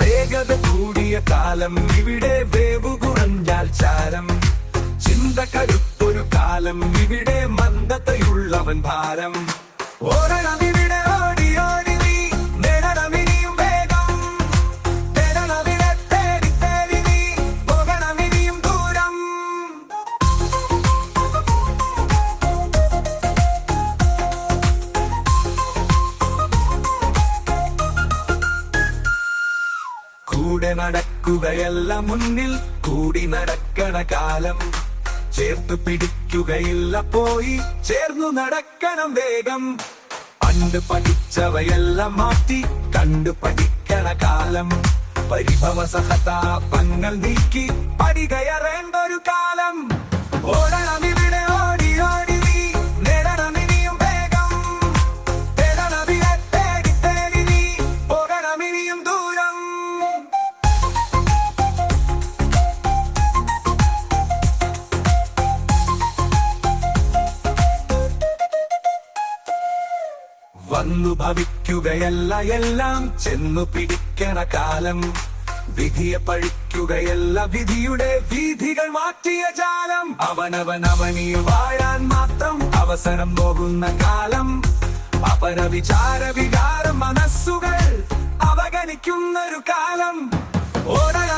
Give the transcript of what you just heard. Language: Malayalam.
വേഗത കൂടിയ കാലം ഇവിടെ വേവു കുറഞ്ഞാൽ ചാരം. ചിന്ത കരുത്തൊരു കാലം ഇവിടെ മന്ദതയുള്ളവൻ ഭാരം. ഓടണം കൂടെ നടക്കുകയല്ല മുന്നിൽ കൂടി നടക്കണ കാലം. ചേർത്ത് പിടിക്കുകയില്ല പോയി ചേർന്നു നടക്കണം വേഗം. പണ്ട് പഠിച്ചവയെല്ലാം മാറ്റി കണ്ടു പഠിക്കണ കാലം. പരിഭവ സഹതാപങ്ങൾ നീക്കി പടികയറേണ്ട ഒരു കാലം. വന്നു ഭവിക്കുകയല്ല എല്ലാം. ചെന്നു പിടിക്കണ കാലം. വിധിയെ പഴിക്കുകയല്ല വിധിയുടെ വിധികൾ മാറ്റിയ ജാലം. അവനവൻ അവനിൽ വാഴാൻ മാത്രം അവസരം പോകുന്ന കാലം. അപര വിചാര വികാരം മനസ്സുകൾ അവഗണിക്കുന്നൊരു കാലം. ഇവിടെ